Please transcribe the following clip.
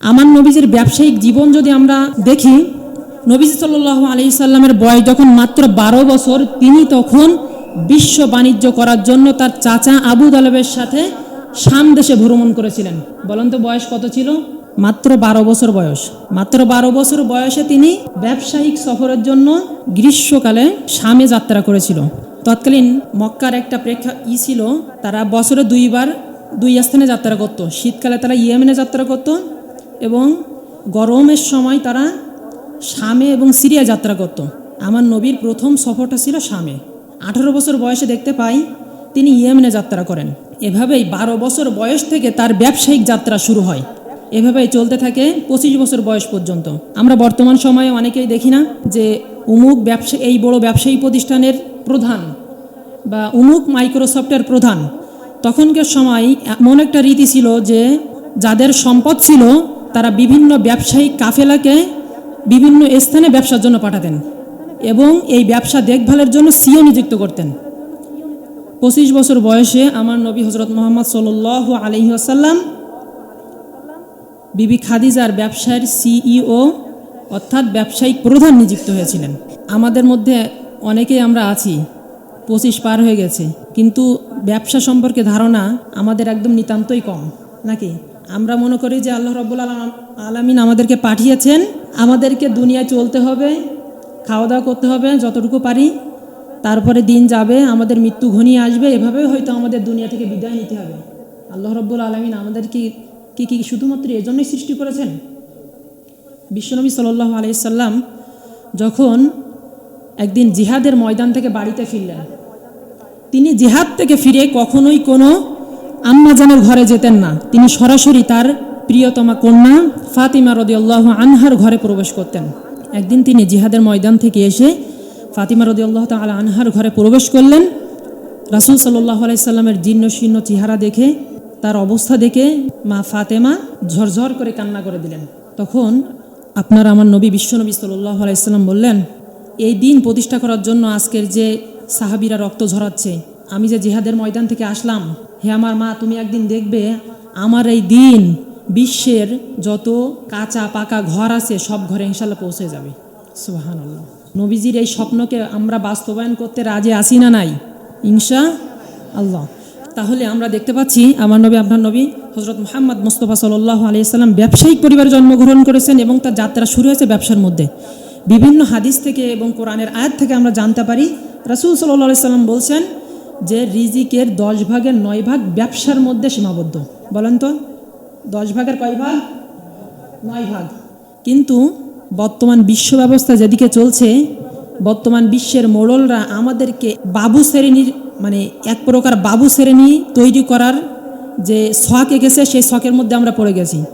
আমার নবীজির ব্যবসায়িক জীবন যদি আমরা দেখি, নবীজি সাল্লাহ আলি সাল্লামের বয়স যখন মাত্র বারো বছর, তিনি তখন বিশ্ব বাণিজ্য করার জন্য তার চাচা আবু তালেবের সাথে শাম দেশে ভ্রমণ করেছিলেন। বলেন তো বয়স কত ছিল? মাত্র বারো বছর বয়স। মাত্র বারো বছর বয়সে তিনি ব্যবসায়িক সফরের জন্য গ্রীষ্মকালে শামে যাত্রা করেছিল। তৎকালীন মক্কার একটা প্রেক্ষা ই ছিল, তারা বছরে দুইবার দুই স্থানে যাত্রা করত। শীতকালে তারা ইয়েমেনে যাত্রা করত এবং গরমের সময় তারা শামে এবং সিরিয়া যাত্রা করত। আমার নবীর প্রথম সফরটা ছিল শামে। আঠারো বছর বয়সে দেখতে পাই তিনি ইয়েমেনে যাত্রা করেন। এভাবেই বারো বছর বয়স থেকে তার ব্যবসায়িক যাত্রা শুরু হয়। এভাবেই চলতে থাকে পঁচিশ বছর বয়স পর্যন্ত। আমরা বর্তমান সময়ে অনেকেই দেখি না যে উমুক ব্যবসা, এই বড় ব্যবসায়ী প্রতিষ্ঠানের প্রধান বা উমুক মাইক্রোসফটের প্রধান। তখনকার সময় এমন একটা রীতি ছিল যে যাদের সম্পদ ছিল তারা বিভিন্ন ব্যবসায়িক কাফেলাকে বিভিন্ন স্থানে ব্যবসার জন্য পাঠাতেন এবং এই ব্যবসা দেখভালের জন্য সিও নিযুক্ত করতেন। পঁচিশ বছর বয়সে আমার নবী হজরত মোহাম্মদ সাল আলহি আসাল্লাম বিবি খাদিজার ব্যবসায়ের সিইও অর্থাৎ ব্যবসায়িক প্রধান নিযুক্ত হয়েছিলেন। আমাদের মধ্যে অনেকেই আমরা আছি, পঁচিশ পার হয়ে গেছে, কিন্তু ব্যবসা সম্পর্কে ধারণা আমাদের একদম নিতান্তই কম, নাকি? আমরা মনে করি যে আল্লাহ রব্বুল আলম আলমিন আমাদেরকে পাঠিয়েছেন। আমাদেরকে দুনিয়ায় চলতে হবে খাওয়া দাওয়া করতে হবে যতটুকু পারি। তারপরে দিন যাবে, আমাদের মৃত্যু ঘনিয়ে আসবে। এভাবেই হয়তো আমাদের দুনিয়া থেকে বিদায় নিতে হবে। আল্লাহ রব্বুল আলমিন আমাদেরকে কি কি শুধুমাত্র এজন্যই সৃষ্টি করেছেন? বিশ্বনবী সাল্লাহ আলাইসাল্লাম যখন একদিন জিহাদের ময়দান থেকে বাড়িতে ফিরলেন, তিনি জিহাদ থেকে ফিরে কখনোই কোনো আম্মাজানের ঘরে যেতেন না। তিনি সরাসরি তার প্রিয়তমা কন্যা ফাতিমা রদিয়াল্লাহ আনহার ঘরে প্রবেশ করতেন। একদিন তিনি জিহাদের ময়দান থেকে এসে ফাতিমা রদিয়াল্লাহ তাল আনহার ঘরে প্রবেশ করলেন। রাসুল সাল্লাহ আলাইসাল্লামের জীর্ণ শীর্ণ চেহারা দেখে, তার অবস্থা দেখে মা ফাতেমা ঝরঝর করে কান্না করে দিলেন। তখন আপনার আমার নবী বিশ্বনবী সাল্লাহ আলাইসাল্লাম বললেন, এই দিন প্রতিষ্ঠা করার জন্য আজকের যে সাহাবিরা রক্ত ঝরাচ্ছে, আমি যে জিহাদের ময়দান থেকে আসলাম হে আমার মা, তুমি একদিন দেখবে আমার এই দিন বিশ্বের যত কাঁচা পাকা ঘর আছে, সব ঘরে ইনশাল্লাহ পৌঁছে যাবে। সুবাহান আল্লাহ নবীজির এই স্বপ্নকে আমরা বাস্তবায়ন করতে রাজি আসি না নাই? ইনশা আল্লাহ তাহলে আমরা দেখতে পাচ্ছি, আমার নবী, আপনার নবী হজরত মোহাম্মদ মোস্তফা সাল্লাহ আলিয়াল্লাম ব্যবসায়িক পরিবারে জন্মগ্রহণ করেছেন এবং তার যাত্রা শুরু হয়েছে ব্যবসার মধ্যে। বিভিন্ন হাদিস থেকে এবং কোরআনের আয়াত থেকে আমরা জানতে পারি। রাসুল সাল্লাহ সাল্লাম বলছেন যে রিজিকের দশ ভাগের নয় ভাগ ব্যবসার মধ্যে সীমাবদ্ধ। বলেন তো, দশ ভাগের কয় ভাগ? নয় ভাগ। কিন্তু বর্তমান বিশ্ব ব্যবস্থা যেদিকে চলছে, বর্তমান বিশ্বের মোড়লরা আমাদেরকে বাবু শ্রেণির মানে এক প্রকার বাবু শ্রেণি তৈরি করার যে শখ এঁকেছে, সেই শখের মধ্যে আমরা পড়ে গেছি।